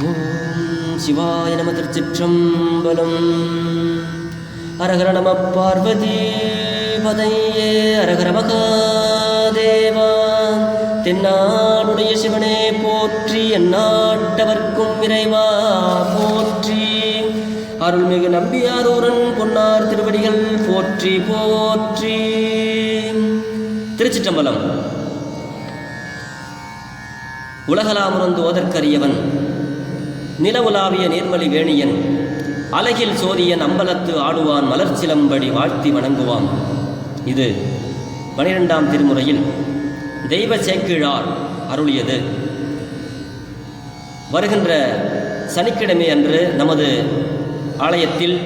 சிவாய நம திருச்சிற்றம்பலம். அரகர நம பார்வதி பதையே அரகர மகாதேவா. தென்னாடுடைய சிவனே போற்றி எந்நாட்டவர்க்கும் இறைவா போற்றி. அருள்மிகு நம்பியாரூரன் பொன்னார் திருவடிகள் போற்றி போற்றி. திருச்சிற்றம்பலம். உலகலாமுறந்து ஓதற்கரியவன் நிலவுலாவிய நீர்மலி வேணியன் அலகில் சோதியன் அம்பலத்து ஆடுவான் மலர்ச்சிலம்படி வாழ்த்தி வணங்குவான். இது பனிரெண்டாம் திருமுறையில் தெய்வ சேக்கிழார் அருளியது. வருகின்ற சனிக்கிழமை அன்று நமது ஆலயத்தில்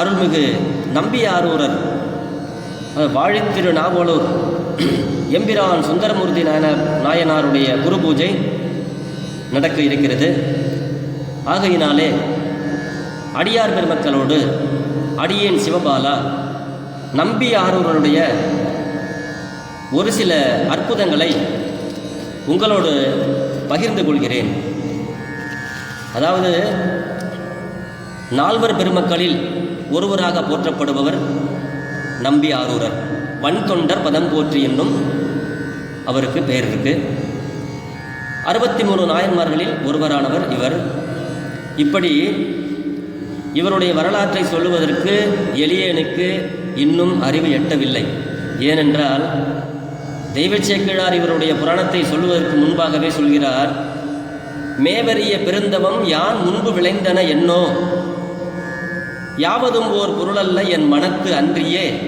அருள்மிகு நம்பியாரூரர் வாழித்திரு நாவலூர் எம்பிரான் சுந்தரமூர்த்தி நாயனார் நாயனாருடைய குரு பூஜை நடக்க இருக்கிறது. ஆகையினாலே அடியார் பெருமக்களோடு அடியேன் சிவபாலா நம்பி ஆரூரனுடைய ஒரு சில அற்புதங்களை உங்களோடு பகிர்ந்து கொள்கிறேன். அதாவது நால்வர் பெருமக்களில் ஒருவராக போற்றப்படுபவர் நம்பி ஆரூரர். வன் தொண்டர் பதம் போற்றி என்னும் அவருக்கு பெயர் இருக்குது அறுபத்தி மூணு நாயன்மார்களில் ஒருவரானவர் இவர். இப்படி இவருடைய வரலாற்றை சொல்லுவதற்கு எளியனுக்கு இன்னும் அறிவு எட்டவில்லை. ஏனென்றால் தெய்வச்சேக்கிழார் இவருடைய புராணத்தை சொல்லுவதற்கு முன்பாகவே சொல்கிறார் மேவரிய பெருந்தவம் யான் முன்பு விளைந்தன என்னோ? யாவதும் ஓர் பொருளல்ல என் மனத்து அன்றியே.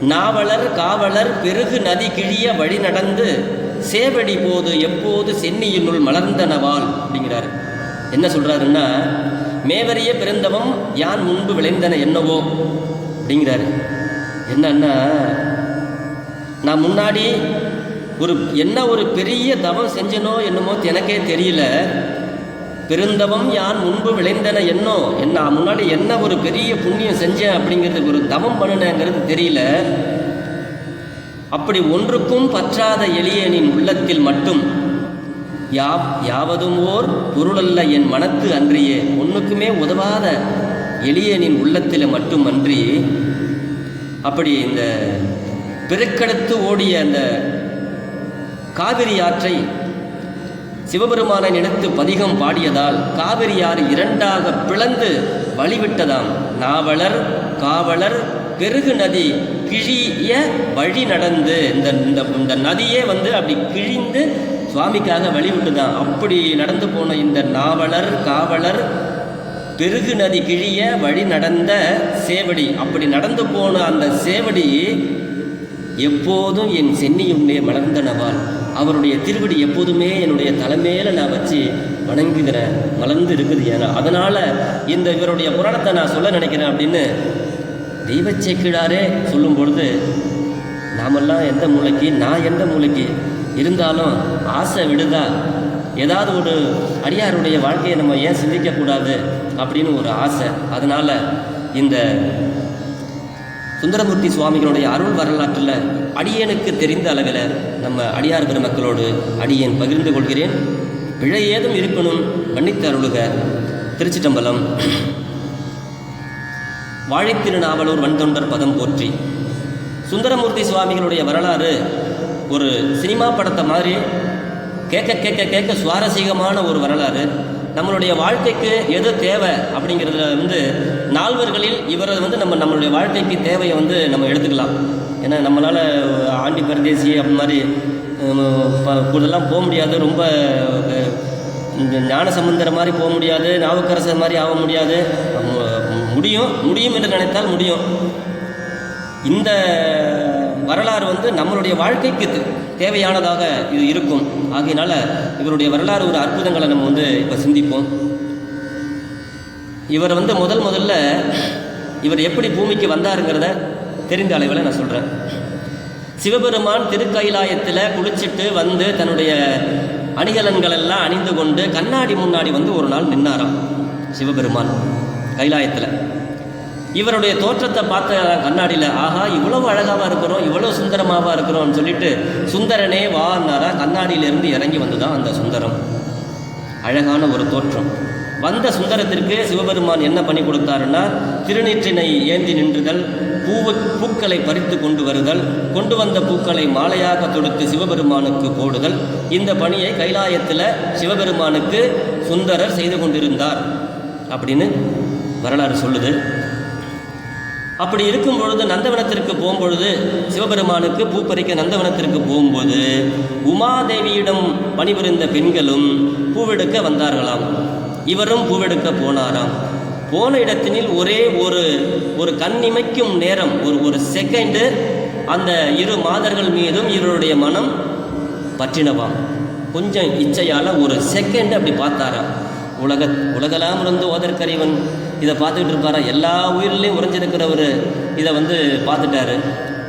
நாவலர் காவலர் பெருகு நதி கிழிய வழி நடந்து சேவடி போது எப்போது சென்னியினுள் மலர்ந்தனவால் அப்படிங்கிறாரு. என்ன சொல்கிறாருன்னா மேவரிய பிறந்தவம் யான் முன்பு விளைந்தன என்னவோ அப்படிங்கிறாரு. என்னன்னா நான் முன்னாடி ஒரு என்ன ஒரு பெரிய தவம் செஞ்சனோ என்னமோ எனக்கே தெரியல. பெருந்தவம் யான் முன்பு விளைந்தன என்னோ என்ன முன்னாடி என்ன ஒரு பெரிய புண்ணியம் செஞ்சேன் அப்படிங்கிறதுக்கு ஒரு தவம் பண்ணினேங்கிறது தெரியல. அப்படி ஒன்றுக்கும் பற்றாத எளியனின் உள்ளத்தில் மட்டும் யா யாவதும் ஓர் பொருளல்ல என் மனத்து அன்றியே ஒன்றுக்குமே உதவாத எளியனின் உள்ளத்தில் மட்டும் அன்றி அப்படி இந்த பிறக்கெடுத்து ஓடிய அந்த காவிரி ஆற்றை சிவபெருமானை நினைத்து பதிகம் பாடியதால் காவிரியாறு இரண்டாக பிளந்து வழிவிட்டதாம். நாவலர் காவலர் பெருகு நதி கிழிய வழி நடந்து இந்த இந்த இந்த நதியே வந்து அப்படி கிழிந்து சுவாமிக்காக வழிவிட்டுதான். அப்படி நடந்து போன இந்த நாவலர் காவலர் பெருகு நதி கிழிய வழி நடந்த சேவடி. அப்படி நடந்து போன அந்த சேவடி எப்போதும் என் சென்னியுமே மலர்ந்தனவாள் அவருடைய திருவடி எப்போதுமே என்னுடைய தலைமையில நான் வச்சு வணங்குகிறேன் மலர்ந்து இருக்குது ஏன்னா. அதனால் இந்த இவருடைய புராணத்தை நான் சொல்ல நினைக்கிறேன் அப்படின்னு தெய்வச்சேக்கிழாரே சொல்லும் பொழுது நாமெல்லாம் எந்த மூளைக்கு நான் எந்த மூளைக்கு இருந்தாலும் ஆசை விடுதா? ஏதாவது ஒரு அடியாருடைய வாழ்க்கையை நம்ம ஏன் சிந்திக்கக்கூடாது? அப்படின்னு ஒரு ஆசை. அதனால் இந்த சுந்தரமூர்த்தி சுவாமிகளுடைய அருள் வரலாற்றில் அடியேனுக்கு தெரிந்த அளவில் நம்ம அடியார் பெருமக்களோடு அடியேன் பகிர்ந்து கொள்கிறேன். பிழை ஏதும் இருப்பினும் மன்னித்து அருளுக. திருச்சிட்டம்பலம். வாழைத்திருநாவலூர் வன்தொண்டர் பதம் போற்றி. சுந்தரமூர்த்தி சுவாமிகளுடைய வரலாறு ஒரு சினிமா படத்தை மாதிரி கேட்க கேட்க கேட்க சுவாரஸ்யமான ஒரு வரலாறு. நம்மளுடைய வாழ்க்கைக்கு எது தேவை அப்படிங்கிறதுல வந்து நால்வர்களில் இவரை வந்து நம்ம நம்மளுடைய வாழ்க்கைக்கு தேவையை வந்து நம்ம எடுத்துக்கலாம். ஏன்னா நம்மளால் ஆண்டி பரதேசி அப்படி மாதிரி கூடலாம் போக முடியாது. ரொம்ப ஞான சம்பந்தர மாதிரி போக முடியாது. நாவுக்கரசர் மாதிரி ஆக முடியாது. முடியும் முடியும் என்று நினைத்தால் முடியும். இந்த வரலாறு வந்து நம்மளுடைய வாழ்க்கைக்கு தேவையானதாக இது இருக்கும். ஆகையினால இவருடைய வரலாறு ஒரு அற்புதங்களை நம்ம வந்து இப்போ சிந்திப்போம். இவர் வந்து முதல் முதல்ல இவர் எப்படி பூமிக்கு வந்தாருங்கிறத தெரிந்த அளவில் நான் சொல்கிறேன் சிவபெருமான் திருக்கைலாயத்தில் குளிச்சிட்டு வந்து தன்னுடைய அணிகலன்கள் எல்லாம் அணிந்து கொண்டு கண்ணாடி முன்னாடி வந்து ஒரு நாள் நின்னாராம் சிவபெருமான். கைலாயத்தில். இவருடைய தோற்றத்தை பார்த்த கண்ணாடியில் ஆஹா இவ்வளவு அழகாக இருக்கிறோம் இவ்வளோ சுந்தரமாக இருக்கிறோம்னு சொல்லிட்டு சுந்தரனே வான்னாரா கண்ணாடியிலிருந்து இறங்கி வந்துதான் அந்த சுந்தரம். அழகான ஒரு தோற்றம். வந்த சுந்தரத்திற்கு சிவபெருமான் என்ன பண்ணி கொடுத்தாருன்னா திருநீற்றினை ஏந்தி நின்றுதல் பூவு பூக்களை பறித்து கொண்டு வருதல் கொண்டு வந்த பூக்களை மாலையாக தொடுத்து சிவபெருமானுக்கு போடுதல். இந்த பணியை கைலாயத்தில் சிவபெருமானுக்கு சுந்தரர் செய்து கொண்டிருந்தார். அப்படின்னு வரலாறு சொல்லுது. அப்படி இருக்கும் பொழுது நந்தவனத்திற்கு போகும்பொழுது சிவபெருமானுக்கு பூ நந்தவனத்திற்கு போகும்போது உமாதேவியிடம் பணிபுரிந்த பெண்களும் பூவெடுக்க வந்தார்களாம். இவரும் பூவெடுக்க போனாராம். போன இடத்தினில் ஒரே ஒரு ஒரு கண்ணிமைக்கும் நேரம் ஒரு ஒரு செகண்டு அந்த இரு மாதர்கள் மீதும் இவருடைய மனம் பற்றினவாம். கொஞ்சம் இச்சையால் ஒரு செகண்ட் அப்படி பார்த்தாராம். உலக உலகலாம் இருந்து ஓதற்கறிவன் இதை பார்த்துக்கிட்டு இருப்பாரா? எல்லா உயிரிலையும் உறைஞ்சிருக்கிறவர் இதை வந்து பார்த்துட்டாரு.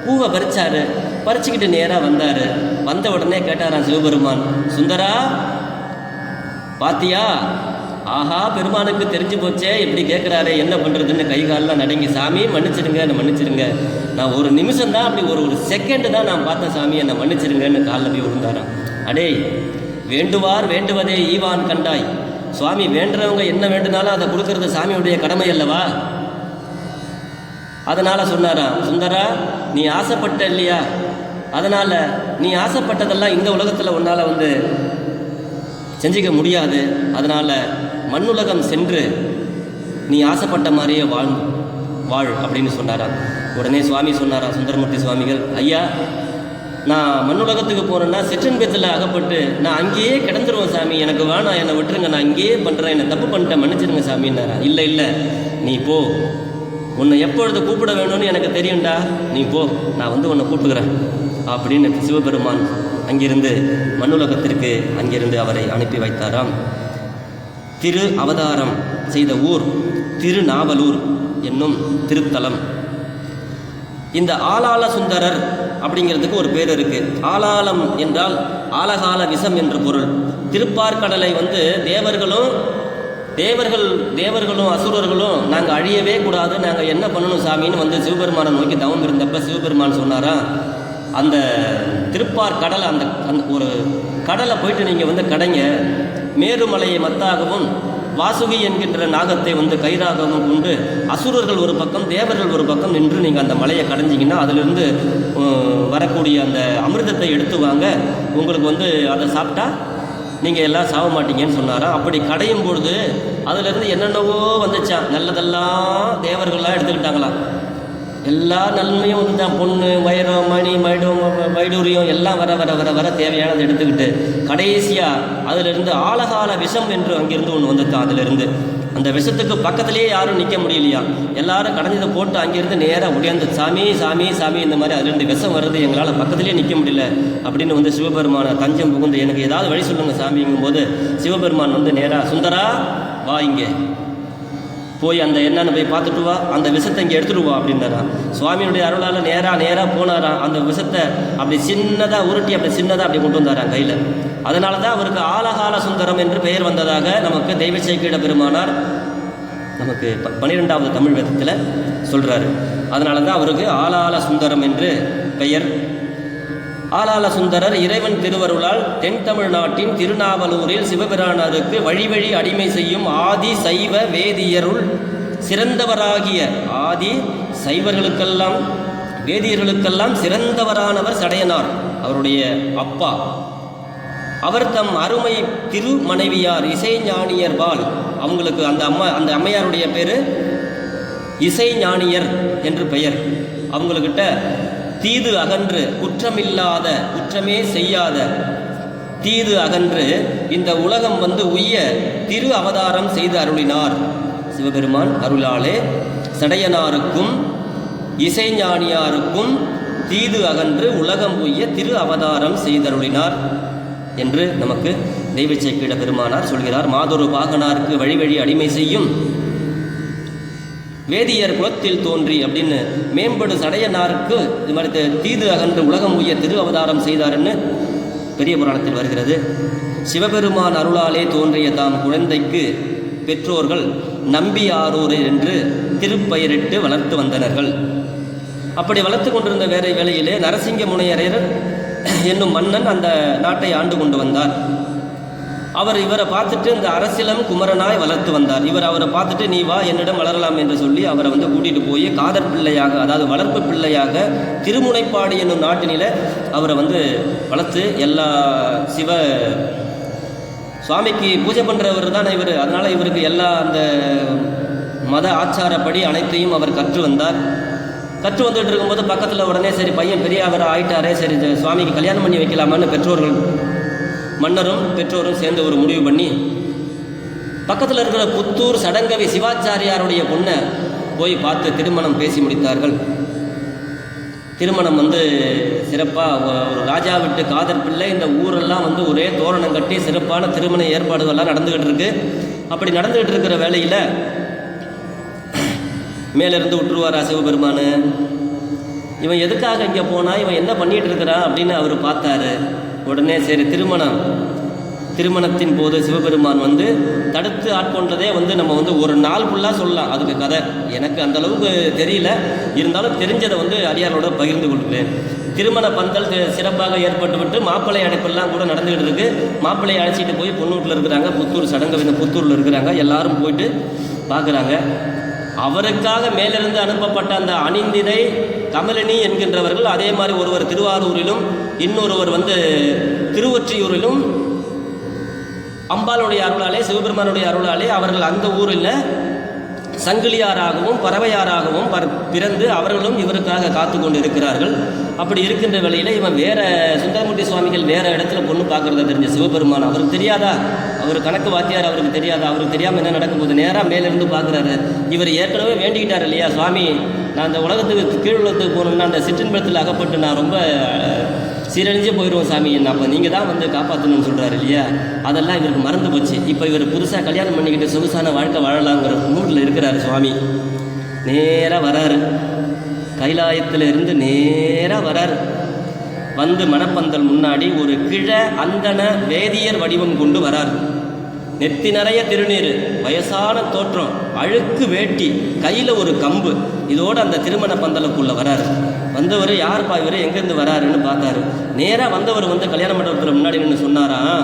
பூவை பறிச்சாரு. பறிச்சுக்கிட்டு நேராக வந்தார். வந்த உடனே கேட்டாராம் சிவபெருமான் சுந்தரா பாத்தியா? ஆஹா பெருமானுக்கு தெரிஞ்சு போச்சே. இப்படி கேட்குறாரு என்ன பண்ணுறதுன்னு கை காலெலாம் நடுங்கி சாமி மன்னிச்சிடுங்க என்னை மன்னிச்சிடுங்க. நான் ஒரு நிமிஷம் தான் அப்படி ஒரு ஒரு செகண்டு தான் நான் பார்த்தேன் சாமி. என்னை மன்னிச்சிடுங்கன்னு காலில் போய் விழுந்தாரான் அடே வேண்டுவார் வேண்டுவதே ஈவான் கண்டாய். சுவாமி வேண்டுறவங்க என்ன வேண்டுனாலும் அதை கொடுக்கறது சாமியுடைய கடமை அல்லவா? அதனால் சொன்னாராம் சுந்தரா நீ ஆசைப்பட்ட இல்லையா? அதனால் நீ ஆசைப்பட்டதெல்லாம் இந்த உலகத்தில் உன்னால் வந்து செஞ்சிக்க முடியாது. அதனால் மண்ணுலகம் சென்று நீ ஆசைப்பட்ட மாதிரியே வாழ் வாழ் அப்படின்னு சொன்னாராம். உடனே சுவாமி சொன்னாரா சுந்தரமூர்த்தி சுவாமிகள் ஐயா நான் மண்ணுலகத்துக்கு சிற்றன் சிற்றன்பத்தில் அகப்பட்டு நான் அங்கேயே கிடந்துருவேன் சாமி. எனக்கு வேணாம் என்னை விட்டுருங்க நான் அங்கேயே பண்ணுறேன் என்னை தப்பு பண்ணிட்டேன் மன்னிச்சிருங்க சாமின்னாரா இல்லை இல்லை. நீ போ. உன்னை எப்பொழுது கூப்பிட வேணும்னு எனக்கு தெரியும்டா. நீ போ. நான் வந்து உன்னை கூப்பிடுகிறேன். அப்படின்னு சிவபெருமான் அங்கிருந்து மண்ணுலகத்திற்கு அங்கிருந்து அவரை அனுப்பி வைத்தாராம். திரு அவதாரம் செய்த ஊர் திருநாவலூர் என்னும் திருத்தலம். இந்த ஆலால சுந்தரர் அப்படிங்கிறதுக்கு ஒரு பேர் இருக்கு. ஆலாலம் என்றால் ஆலகால விஷம் என்று பொருள். திருப்பார்கடலை வந்து தேவர்களும் தேவர்கள் தேவர்களும் அசுரர்களும் நாங்கள் அழியவே கூடாது நாங்கள் என்ன பண்ணணும் சாமின்னு வந்து சிவபெருமானை நோக்கி தவம் இருந்தப்ப சிவபெருமான் சொன்னாரா அந்த திருப்பார் கடலை அந்த அந்த ஒரு கடலை போயிட்டு நீங்கள் வந்து கடைங்க மேருமலையை மத்தாகவும் வாசுகி என்கின்ற நாகத்தை வந்து கயிறாகவும் கொண்டு அசுரர்கள் ஒரு பக்கம் தேவர்கள் ஒரு பக்கம் நின்று நீங்கள் அந்த மலையை கடைஞ்சிங்கன்னா அதிலிருந்து வரக்கூடிய அந்த அமிர்தத்தை எடுத்து வாங்க. உங்களுக்கு வந்து அதை சாப்பிட்டா நீங்கள் எல்லாம் சாக மாட்டீங்கன்னு சொன்னாராம் அப்படி கடையும் பொழுது அதுலேருந்து என்னென்னவோ வந்துச்சான் நல்லதெல்லாம் தேவர்கள்லாம் எடுத்துக்கிட்டாங்களாம். எல்லா நன்மையும் வந்து தான் பொண்ணு வைரம் மணி மைடம் வைடூரியம் எல்லாம் வர வர வர வர தேவையானதை எடுத்துக்கிட்டு கடைசியாக அதிலிருந்து ஆழகால விஷம் என்று அங்கிருந்து ஒன்று வந்துட்டான் அதிலிருந்து. அந்த விஷத்துக்கு பக்கத்திலேயே யாரும் நிற்க முடியலையா? எல்லாரும் கடைஞ்சதை போட்டு அங்கேருந்து நேராக ஒடியாந்து சாமி சாமி சாமி இந்த மாதிரி அதுலேருந்து விஷம் வருது எங்களால் பக்கத்துலேயே நிற்க முடியல அப்படின்னு வந்து சிவபெருமான தஞ்சம் புகுந்து எனக்கு ஏதாவது வழி சொல்லுங்க சாமிங்கும்போது சிவபெருமான் வந்து நேராக சுந்தரா வா இங்கே. போய் அந்த என்னன்னு போய் பார்த்துட்டு வா அந்த விஷத்தை இங்கே எடுத்துட்டு வா அப்படின்னாரா. சுவாமியுடைய அருளால் நேராக நேராக போனாராம் அந்த விஷத்தை அப்படி சின்னதாக உருட்டி அப்படி சின்னதாக அப்படி கொண்டு வந்தாராம் கையில். அதனால தான் அவருக்கு ஆலகால சுந்தரம் என்று பெயர் வந்ததாக நமக்கு தெய்வ சேக்கிட பெருமானார் நமக்கு பன்னிரெண்டாவது தமிழ் வேதத்தில் சொல்கிறாரு அதனால தான் அவருக்கு ஆலால சுந்தரம் என்று பெயர் ஆலால சுந்தரர் இறைவன் திருவருளால் தென் தமிழ்நாட்டின் திருநாவலூரில் சிவபிரானருக்கு வழிவழி அடிமை செய்யும் ஆதி சைவ வேதியருள் சிறந்தவராகிய ஆதி சைவர்களுக்கெல்லாம் வேதியர்களுக்கெல்லாம் சிறந்தவரானவர் சடையனார் அவருடைய அப்பா. அவர் தம் அருமை திரு மனைவியார் இசைஞானியர் பால். அவங்களுக்கு அந்த அம்மா அந்த அம்மையாருடைய பேர் இசைஞானியர் என்று பெயர். அவங்களுக்கிட்ட தீது அகன்று குற்றமில்லாத குற்றமே செய்யாத. தீது அகன்று இந்த உலகம் வந்து உய்ய திரு அவதாரம் செய்து அருளினார். சிவபெருமான் அருளாலே சடையனாருக்கும் இசைஞானியாருக்கும் தீது அகன்று உலகம் உய்ய திரு அவதாரம் செய்தருளினார் என்று நமக்கு தெய்வச்சேக்கிட பெருமானார் சொல்கிறார். மாதொரு பாகனாருக்கு வழி வழி அடிமை செய்யும் வேதியர் குலத்தில் தோன்றி அப்படின்னு மேம்படு சடையனாருக்கு இது மாதிரி தீது அகன்று உலகம் உய திரு அவதாரம் செய்தார்னு பெரிய புராணத்தில் வருகிறது. சிவபெருமான் அருளாலே தோன்றிய தாம் குழந்தைக்கு பெற்றோர்கள் நம்பியாரூர் என்று திருப்பெயரிட்டு வளர்த்து வந்தனர்கள். அப்படி வளர்த்து கொண்டிருந்த வேலை வேளையிலே நரசிங்க முனையரையர் என்னும் மன்னன் அந்த நாட்டை ஆண்டு கொண்டு வந்தார். அவர் இவரை பார்த்துட்டு இந்த அரசியலம் குமரனாய் வளர்த்து வந்தார். இவர் அவரை பார்த்துட்டு நீ வா என்னிடம் வளரலாம் என்று சொல்லி அவரை வந்து கூட்டிகிட்டு போய் காதர் பிள்ளையாக அதாவது வளர்ப்பு பிள்ளையாக திருமுனைப்பாடு என்னும் நாட்டினில அவரை வந்து வளர்த்து எல்லா சிவ சுவாமிக்கு பூஜை பண்ணுறவர் தான் இவர். அதனால் இவருக்கு எல்லா அந்த மத ஆச்சாரப்படி அனைத்தையும் அவர் கற்று வந்தார். கற்று வந்துட்டு இருக்கும்போது பக்கத்தில் உடனே சரி பையன் பெரியவர் ஆயிட்டாரே சரி இந்த சுவாமிக்கு கல்யாணம் பண்ணி வைக்கலாமான்னு பெற்றோர்கள் மன்னரும் பெற்றோரும் சேர்ந்து ஒரு முடிவு பண்ணி பக்கத்தில் இருக்கிற புத்தூர் சடங்கவி சிவாச்சாரியாருடைய பொண்ணை போய் பார்த்து திருமணம் பேசி முடித்தார்கள். திருமணம் வந்து சிறப்பாக ஒரு ராஜா விட்டு காதல் பிள்ளை இந்த ஊரெல்லாம் வந்து ஒரே தோரணம் கட்டி சிறப்பான திருமண ஏற்பாடுகள்லாம் நடந்துக்கிட்டு இருக்கு. அப்படி நடந்துக்கிட்டு இருக்கிற வேலையில் மேலிருந்து விட்டுருவாரா சிவபெருமான் இவன் எதுக்காக இங்கே போனால் இவன் என்ன பண்ணிகிட்டு இருக்கிறான் அப்படின்னு அவர் பார்த்தாரு. உடனே சரி திருமணம். திருமணத்தின் போது சிவபெருமான் வந்து தடுத்து ஆட்கொண்டதே வந்து நம்ம வந்து ஒரு நாள் ஃபுல்லாக சொல்லலாம். அதுக்கு கதை. எனக்கு அந்த அளவுக்கு தெரியல. இருந்தாலும் தெரிஞ்சதை வந்து அடியாரோட பகிர்ந்து கொள்கிறேன். திருமண பந்தல் சிறப்பாக ஏற்பட்டுவிட்டு மாப்பிள்ளை அடைப்பெல்லாம் கூட நடந்துகிட்டு இருக்கு. மாப்பிள்ளையை அழைச்சிட்டு போய் பொண்ணூட்டில் இருக்கிறாங்க. புத்தூர் சடங்கு இந்த புத்தூரில் இருக்கிறாங்க. எல்லாரும் போயிட்டு பார்க்குறாங்க. அவருக்காக மேலிருந்து அனுப்பப்பட்ட அந்த அணிந்திதை கமலினி என்கின்றவர்கள் அதே மாதிரி ஒருவர் திருவாரூரிலும் இன்னொருவர் வந்து திருவொற்றியூரிலும் அம்பாளுடைய அருளாலே சிவபெருமானுடைய அருளாலே அவர்கள் அந்த ஊரில் சங்கிலியாராகவும் பறவையாராகவும் பிறந்து அவர்களும் இவருக்காக காத்து கொண்டு இருக்கிறார்கள் அப்படி இருக்கின்ற வேளையில் இவன் வேற சுந்தரமூர்த்தி சுவாமிகள் வேற இடத்துல பொண்ணு பார்க்கறத தெரிஞ்ச சிவபெருமான் அவருக்கு தெரியாதா? அவர் கணக்கு வாத்தியார் அவருக்கு தெரியாதா? அவருக்கு தெரியாமல் என்ன நடக்கும்போது நேராக மேலிருந்து பார்க்குறாரு. இவர் ஏற்கனவே வேண்டிக்கிட்டார் இல்லையா சுவாமி? நான் அந்த உலகத்துக்கு கீழ் உலகத்துக்கு போகணுன்னா அந்த சிற்றின்பத்தில் அகப்பட்டு நான் ரொம்ப சீரழிஞ்சே போயிடுவோம் சாமி. என்ன அப்போ நீங்கள் தான் வந்து காப்பாற்றணும்னு சொல்கிறாரு இல்லையா? அதெல்லாம் இவருக்கு மறந்து போச்சு. இப்போ இவர் புதுசாக கல்யாணம் பண்ணிக்கிட்டு சொகுசான வாழ்க்கை வாழலாங்கிற மூடில் இருக்கிறாரு சுவாமி. நேராக வராரு. கைலாயத்தில் இருந்து நேராக வராரு. வந்து மணப்பந்தல் முன்னாடி ஒரு கிழ அந்தன வேதியர் வடிவம் கொண்டு வராரு. நெத்தி நிறைய திருநீர் வயசான தோற்றம் அழுக்கு வேட்டி கையில் ஒரு கம்பு. இதோடு அந்த திருமண பந்தலுக்குள்ளே வராரு. வந்தவர் யாருப்பா இவர்? எங்கேருந்து வராருன்னு பார்த்தாரு. நேராக வந்தவர் வந்து கல்யாண மண்டபத்தில் முன்னாடி நின்று சொன்னாராம்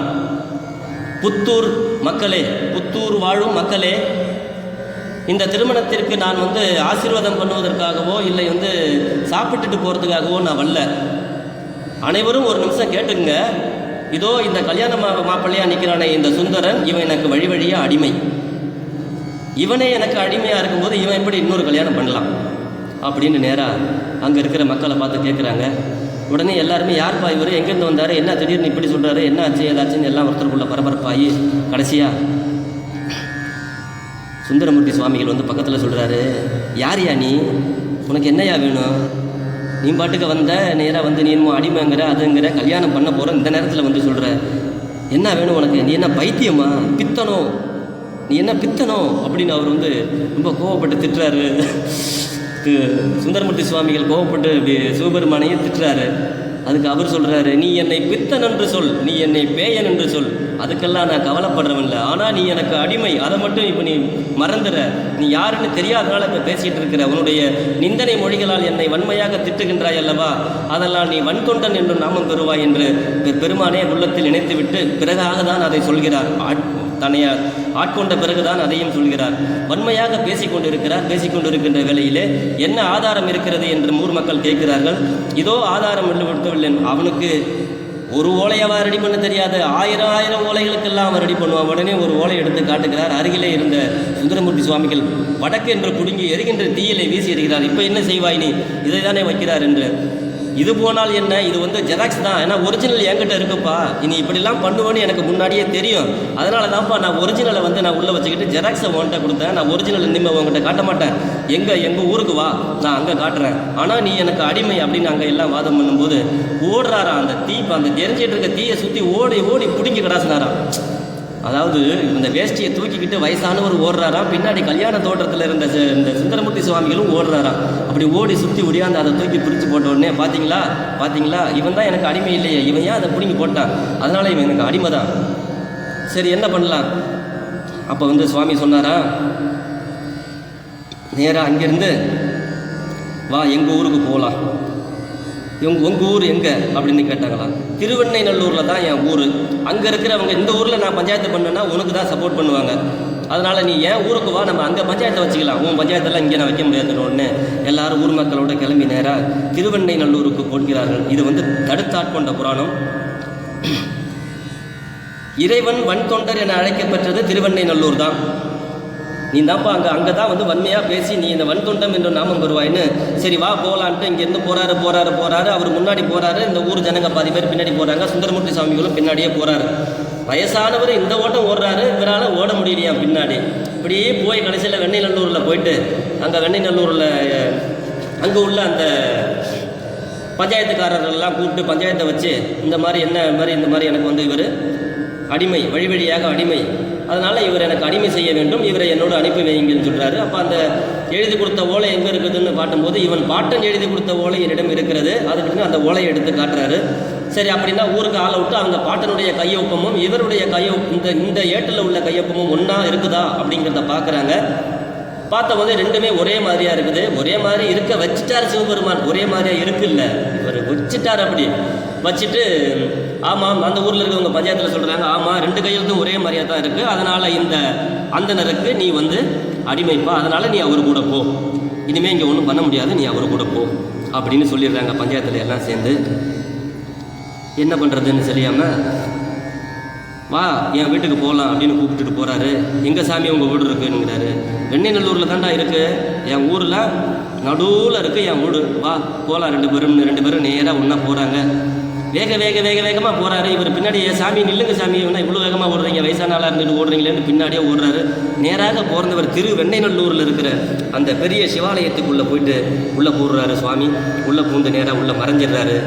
புத்தூர் மக்களே புத்தூர் வாழும் மக்களே இந்த திருமணத்திற்கு நான் வந்து ஆசீர்வாதம் பண்ணுவதற்காகவோ இல்லை வந்து சாப்பிட்டுட்டு போகிறதுக்காகவோ நான் வரல. அனைவரும் ஒரு நிமிஷம் கேட்டுங்க இதோ இந்த கல்யாண மா மாப்பிள்ளையா நிற்கிறானே இந்த சுந்தரன். இவன் எனக்கு வழி வழியா அடிமை. இவனே எனக்கு அடிமையாக இருக்கும்போது இவன் எப்படி இன்னொரு கல்யாணம் பண்ணலாம்? அப்படின்னு நேராக அங்கே இருக்கிற மக்களை பார்த்து கேட்குறாங்க உடனே எல்லாருமே யார்ப்பா இவர்? எங்கேருந்து வந்தார்? என்ன திடீர்னு இப்படி சொல்கிறாரு என்ன ஆச்சு? ஏதாச்சுன்னு எல்லாம் ஒருத்தருக்குள்ள பரபரப்பாகி கடைசியாக சுந்தரமூர்த்தி சுவாமிகள் வந்து பக்கத்தில் சொல்கிறாரு யார் யா நீ? உனக்கு என்னையா வேணும்? நீ பாட்டுக்கு வந்த நேராக வந்து நீ என்னமோ அடிமைங்கிற அதுங்கிற கல்யாணம் பண்ண போகிற இந்த நேரத்தில் வந்து சொல்கிற என்ன வேணும் உனக்கு? நீ என்ன பைத்தியமா? பித்தனோ? நீ என்ன பித்தனோ? அப்படின்னு அவர் வந்து ரொம்ப கோவப்பட்டு திட்டுறாரு. சுந்தரமூர்த்தி சுவாமிகள் கோவப்பட்டு அப்படி சிவபெருமானையும் திட்டுறாரு. அதுக்கு அவர் சொல்கிறாரு நீ என்னை பித்தன் என்று சொல் நீ என்னை பேயன் என்று சொல். அதுக்கெல்லாம் நான் கவலைப்படுறவன் இல்லை ஆனால் நீ எனக்கு அடிமை. அதை மட்டும் இப்போ நீ மறந்துற. நீ யாருன்னு தெரியாதனால இப்போ பேசிகிட்டு இருக்கிற உன்னுடைய நிந்தனை மொழிகளால் என்னை வன்மையாக திட்டுகின்றாய் அல்லவா? அதெல்லாம் நீ வன்கொண்டன் என்று நாமம் பெறுவாய் என்று பெருமானே உள்ளத்தில் இணைத்துவிட்டு பிறகாக தான் அதை சொல்கிறார். தன்னையார் ஆட்கொண்ட பிறகுதான் அதையும் சொல்கிறார். வன்மையாக பேசிக் கொண்டிருக்கிறார் பேசிக் கொண்டிருக்கின்ற வேளையிலே என்ன ஆதாரம் இருக்கிறது என்று ஊர் மக்கள் கேட்கிறார்கள். இதோ ஆதாரம் என்று அவனுக்கு ஒரு ஓலையவா ரெடி பண்ண தெரியாது. ஆயிரம் ஆயிரம் ஓலைகளுக்கெல்லாம் அவன் ரெடி பண்ணுவான். உடனே ஒரு ஓலை எடுத்து காட்டுகிறார். அருகிலே இருந்த சுந்தரமூர்த்தி சுவாமிகள் வடக்கு என்று குடுங்கி எரிகின்ற தீயிலை வீசி எறிகிறார் இப்போ என்ன செய்வாய் நீ? இதை தானே வைக்கிறார் என்று இது போனால் என்ன? இது வந்து ஜெராக்ஸ் தான். ஏன்னா ஒரிஜினல் என்கிட்ட இருக்குப்பா. இனி இப்படிலாம் பண்ணுவேன்னு எனக்கு முன்னாடியே தெரியும். அதனால தான்ப்பா நான் ஒரிஜினலை வந்து நான் உள்ளே வச்சுக்கிட்டு ஜெராக்ஸை உன்கிட்ட கொடுத்தேன். நான் ஒரிஜினல் இனிமேல் உங்ககிட்ட காட்ட மாட்டேன். எங்கே எங்கள் ஊருக்கு வா. நான் அங்கே காட்டுறேன். ஆனால் நீ எனக்கு அடிமை அப்படின்னு அங்கே எல்லாம் வாதம் பண்ணும்போது ஓடுறாரா அந்த தீ அந்த தெரிஞ்சிட்டு இருக்க தீயை சுற்றி ஓடி ஓடி பிடிங்கி கிடாசினாராம் அதாவது இந்த வேஷ்டியை தூக்கிக்கிட்டு வயசானவர் ஓடுறாராம் பின்னாடி கல்யாண தோட்டத்தில் இருந்த இந்த சுந்தரமூர்த்தி சுவாமிகளும் ஓடுறாராம் அப்படி ஓடி சுற்றி ஒடியாந்து அதை தூக்கி பிடிச்சி போட்ட உடனே பார்த்தீங்களா பார்த்தீங்களா இவன் தான் எனக்கு அடிமை இல்லையே. இவன் ஏன் அதை பிடுங்கி போட்டான்? அதனால் இவன் எனக்கு அடிமை தான். சரி என்ன பண்ணலாம்? அப்போ வந்து சுவாமி சொன்னாரா நேராக அங்கேருந்து வா எங்கள் ஊருக்கு போகலாம் இவங்க உங்கள் ஊர் எங்கே? அப்படின்னு கேட்டாங்களாம் திருவெண்ணைநல்லூரில் தான் என் ஊர். அங்கே இருக்கிறவங்க இந்த ஊரில் நான் பஞ்சாயத்து பண்ணேன்னா உனக்கு தான் சப்போர்ட் பண்ணுவாங்க. அதனால் நீ ஏன் ஊருக்கு வா நம்ம அங்கே பஞ்சாயத்தை வச்சுக்கலாம். உன் பஞ்சாயத்தெல்லாம் இங்கே நான் வைக்க முடியாதுன்னு உடனே எல்லாரும் ஊர் மக்களோட கிளம்பி நேராக திருவெண்ணை நல்லூருக்கு போகிறார்கள். இது வந்து தடுத்தாட்கொண்ட புராணம். இறைவன் வன் தொண்டர் என அழைக்கப்பட்டது திருவெண்ணைநல்லூர் தான். நீ தான்ப்பா அங்கே அங்கே தான் வந்து வன்மையாக பேசி நீ இந்த வன்தொண்டம் என்ற நாமம் வருவாயின்னு சரி வா போகலான்ட்டு இங்கேருந்து போகிறாரு போகிறாரு போகிறாரு அவர் முன்னாடி போகிறாரு இந்த ஊர் ஜனங்க பாதி பேர் பின்னாடி போகிறாங்க சுந்தரமூர்த்தி சாமிகளும் பின்னாடியே போகிறாரு வயசானவர் இந்த ஓட்டம் ஓடுறாரு. இவரால் ஓட முடியலையா பின்னாடி. இப்படியே போய் கடைசியில் வெண்ணைநல்லூரில் போயிட்டு அங்கே வெண்ணைநல்லூரில் அங்கே உள்ள அந்த பஞ்சாயத்துக்காரர்கள்லாம் கூப்பிட்டு பஞ்சாயத்தை வச்சு இந்த மாதிரி என்ன மாதிரி இந்த மாதிரி எனக்கு வந்து இவர் அடிமை வழி வழியாக அடிமை. அதனால் இவர் எனக்கு அடிமை செய்ய வேண்டும். இவரை என்னோடு அனுப்பி வைங்கன்னு சொல்கிறாரு அப்போ அந்த எழுதி கொடுத்த ஓலை எங்கே இருக்குதுன்னு காட்டும்போது இவன் பாட்டன் எழுதி கொடுத்த ஓலை என்னிடம் இருக்கிறது. அதுக்கு அந்த ஓலையை எடுத்து காட்டுறாரு. சரி அப்படின்னா ஊருக்கு ஆளை விட்டு அவங்க பாட்டனுடைய கையொப்பமும் இவருடைய கையொ இந்த இந்த ஏட்டில் உள்ள கையொப்பமும் ஒன்றா இருக்குதா அப்படிங்கிறத பார்க்குறாங்க. பார்த்தபோது ரெண்டுமே ஒரே மாதிரியா இருக்குது. ஒரே மாதிரி இருக்க வச்சுட்டார் சிவபெருமான். ஒரே மாதிரியா இருக்குல்ல. இவர் வச்சுட்டார் அப்படி. வச்சுட்டு ஆமாம் அந்த ஊரில் இருக்கவங்க பஞ்சாயத்தில் சொல்கிறாங்க ஆமாம் ரெண்டு கையெழுத்தும் ஒரே மாதிரியாக தான் இருக்குது அதனால் இந்த அந்தனருக்கு நீ வந்து அடிமைப்பா அதனால் நீ அவர் கூட போ. இனிமேல் இங்கே ஒன்றும் பண்ண முடியாது நீ அவர் கூட போ அப்படின்னு சொல்லிடுறாங்க பஞ்சாயத்தில் எல்லாம் சேர்ந்து. என்ன பண்ணுறதுன்னு தெரியாமல் வா என் வீட்டுக்கு போகலாம் அப்படின்னு கூப்பிட்டுட்டு போகிறாரு எங்கள் சாமி உங்கள் வீடு இருக்குங்கிறாரு. வெண்ணைநல்லூரில் தாண்டா இருக்குது என் ஊரில் நடுவில் இருக்குது என் வீடு. வா போகலாம் ரெண்டு பேரும் ரெண்டு பேரும் நேராக ஒன்றா போகிறாங்க வேக வேக வேக வேகமாக போகிறாரு இவர் பின்னாடி சாமி நில்லுங்க சாமி. என்ன இவ்வளோ வேகமாக ஓடுறீங்க. வயசான ஆளாக இருந்துட்டு ஓடுறீங்களேன்னு பின்னாடியே ஓடுறாரு. நேராக போகிறவர் திரு வெண்ணைநல்லூரில் இருக்கிற அந்த பெரிய சிவாலயத்துக்குள்ளே போயிட்டு உள்ளே போடுறாரு சுவாமி. உள்ளே பூந்து நேராக உள்ளே மறைஞ்சிடுறாரு.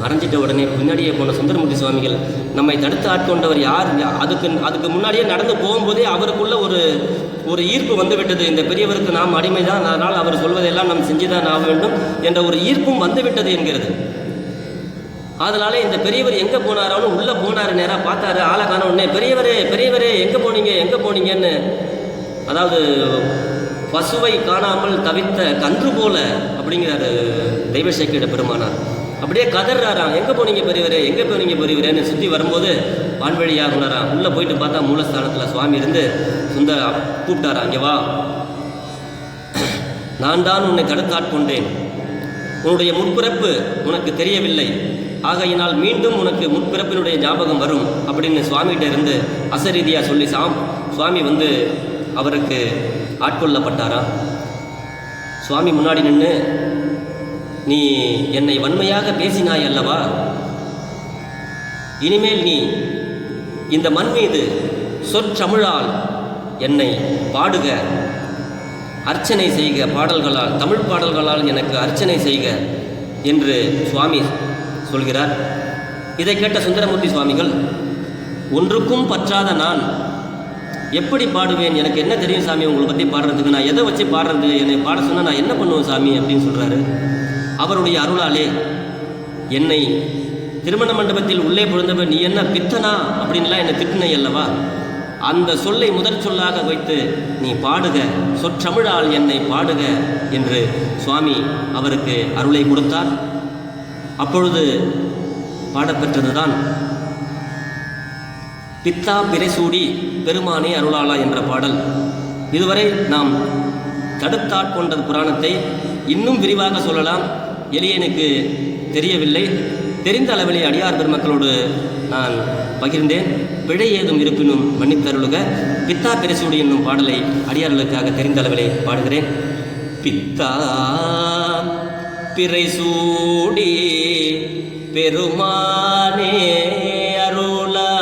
மறைஞ்சிட்ட உடனே பின்னாடியே போன சுந்தரமூர்த்தி சுவாமிகள் நம்மை தடுத்து ஆட்கொண்டவர் யார்? அதுக்கு அதுக்கு முன்னாடியே நடந்து போகும்போதே அவருக்குள்ள ஒரு ஒரு ஈர்ப்பு வந்துவிட்டது. இந்த பெரியவருக்கு நாம் அடிமைதான். அதனால் அவர் சொல்வதெல்லாம் நாம் செஞ்சுதான் ஆக வேண்டும் என்ற ஒரு ஈர்ப்பும் வந்துவிட்டது என்கிறது. அதனால இந்த பெரியவர் எங்கே போனாரோன்னு உள்ளே போனார் நேராக பார்த்தாரு. ஆளை காண உடனே பெரியவரே பெரியவரே எங்கே போனீங்க எங்கே போனீங்கன்னு. அதாவது பசுவை காணாமல் தவித்த கன்று போல அப்படிங்கிறாரு தெய்வசேக்கிட பெருமானார். அப்படியே கதறாராம் எங்கே போனீங்க பெரியவரே எங்கே போனீங்க பெரியவரேன்னு சுற்றி வரும்போது வான்வழியாக உணராம் உள்ளே போயிட்டு பார்த்தா மூலஸ்தானத்தில் சுவாமி இருந்து சுந்த கூப்பிட்டாரா இங்கே வா. நான் தான் உன்னை தடுத்தாட்கொண்டேன் உன்னுடைய முற்பிறப்பு உனக்கு தெரியவில்லை. ஆகையினால் மீண்டும் உனக்கு முற்பிறப்பினுடைய ஞாபகம் வரும் அப்படின்னு சுவாமிகிட்ட இருந்து அசரீதியாக சொல்லி சாம் சுவாமி வந்து அவருக்கு ஆட்கொள்ளப்பட்டாரா? சுவாமி முன்னாடி நின்று நீ என்னை வன்மையாக பேசினாய் அல்லவா? இனிமேல் நீ இந்த மண் மீது சொற்றமிழால் என்னை பாடுக. அர்ச்சனை செய்க பாடல்களால் தமிழ் பாடல்களால் எனக்கு அர்ச்சனை செய்க என்று சுவாமி சொல்கிறார். இதை கேட்ட சுந்தரமூர்த்தி சுவாமிகள் ஒன்றுக்கும் பற்றாத நான் எப்படி பாடுவேன்? எனக்கு என்ன தெரியும் சாமி உங்களை பற்றி பாடுறதுக்கு? நான் எதை வச்சு பாடுறது? என்னை பாட சொன்னால் நான் என்ன பண்ணுவேன் சாமி? அப்படின்னு சொல்கிறாரு அவருடைய அருளாலே என்னை திருமண மண்டபத்தில் உள்ளே பொழுந்தவர் நீ என்ன பித்தனா? அப்படின்லாம் என்னை திட்டினை அல்லவா அந்த சொல்லை முதற் சொல்லாக வைத்து நீ பாடுக சொற்றமிழால் என்னை பாடுக என்று சுவாமி அவருக்கு அருளை கொடுத்தார். அப்பொழுது பாடப்பெற்றதுதான் பித்தா பிரைசூடி பெருமானே அருளாளா என்ற பாடல். இதுவரை நாம் தடுத்தாட்கொண்ட புராணத்தை இன்னும் விரிவாக சொல்லலாம். எளியனுக்கு தெரியவில்லை. தெரிந்த அளவிலே அடியார் பெருமக்களோடு நான் பகிர்ந்தேன். பிழை ஏதும் இருப்பினும் மன்னித்தருளுக. பித்தா பெருசூடி என்னும் பாடலை அடியார்களுக்காக தெரிந்த அளவிலே பாடுகிறேன். பித்தா பிறைசூடி பெருமானே அருளா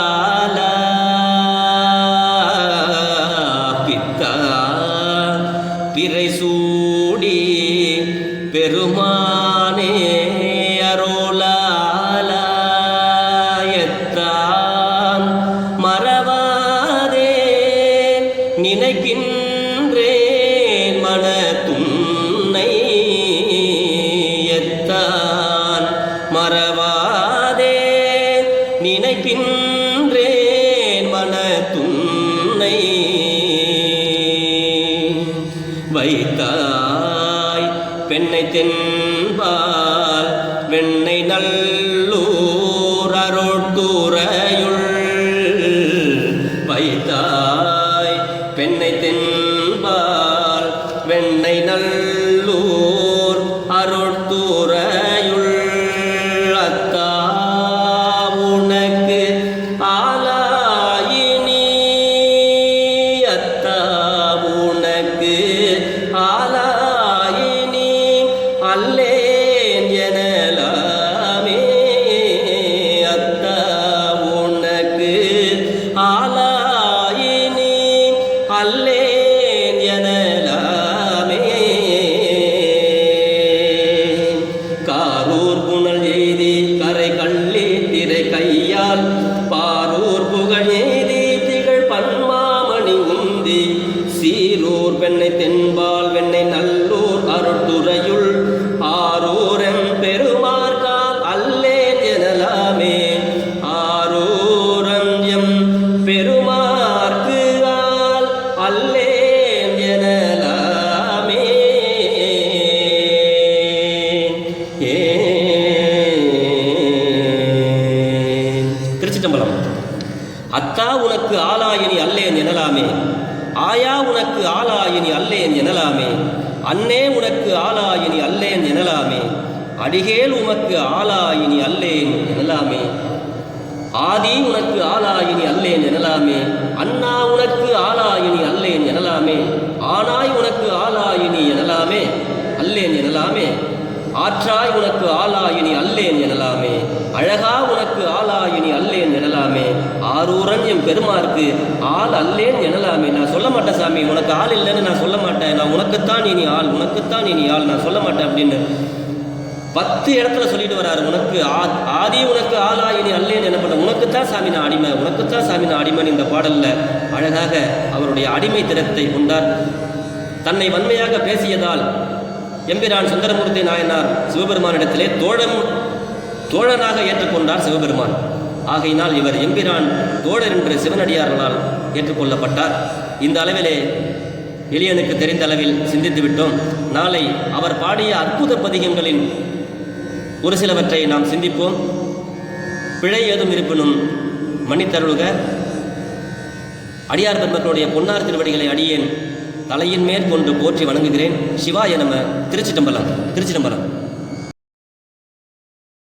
வைத்தாய் பெண்ணை தென்பால் வெண்ணை நல்லூர் அருட்துறையுள் அல்லேன் ஆளாயினி அல்லேன் எனலாமே. ஆயா உனக்கு ஆலாயினி அல்லேன் எனலாமே. அன்னே உனக்கு ஆலாயினி அல்லேன் எனலாமே. அடிகேல் உமக்கு ஆலாயினி அல்லேன் எனலாமே. ஆதி உனக்கு ஆலாயினி அல்லேன் எனலாமே. அண்ணா உனக்கு ஆலாயினி அல்லேன் எனலாமே. ஆனாய் உனக்கு ஆலாயினி எனலாமே. அல்லேன் எனலாமே. ஆற்றாய் உனக்கு ஆலாயினி அல்லேன் எனலாமே. அழகா உனக்கு ஆலாயினி அல்லேன் ஆரூரன் என் பெருமாருக்கு ஆள் அல்லேன் எனலாமே. நான் சொல்ல மாட்டேன் சாமி உனக்கு ஆள் இல்லைன்னு நான் சொல்ல மாட்டேன். நான் உனக்குத்தான் இனி ஆள் உனக்குத்தான் இனி ஆள் நான் சொல்ல மாட்டேன் அப்படின்னு பத்து இடத்துல சொல்லிட்டு வராரு. உனக்கு ஆ- ஆதி உனக்கு ஆளாயினி அல்லேன் எனப்பட்ட உனக்குத்தான் சாமி நான் அடிமை. உனக்குத்தான் சாமி நான் அடிமைன்னு இந்த பாடலில் அழகாக அவருடைய அடிமை திறத்தை கொண்டார். தன்னை வன்மையாக பேசியதால் எம்பிரான் சுந்தரமூர்த்தி நாயனார் சிவபெருமானிடத்திலே தோழம் தோழனாக ஏற்றுக்கொண்டார் சிவபெருமான். ஆகையினால் இவர் எம்பிரான் தோழர் என்று சிவனடியார்களால் ஏற்றுக்கொள்ளப்பட்டார். இந்த அளவிலே எளியனுக்கு தெரிந்த அளவில் சிந்தித்து விட்டோம் நாளை அவர் பாடிய அற்புத பதிகங்களின் ஒரு சிலவற்றை நாம் சிந்திப்போம். பிழை ஏதும் இருப்பினும் மன்னித்தருளுக. அடியார் பெருமக்களுடைய பொன்னார் திருவடிகளை அடியேன் தலையின் மேற்கொண்டு போற்றி வணங்குகிறேன். சிவாய நம திருச்சிட்டம்பலம் திருச்சிட்டம்பலம்.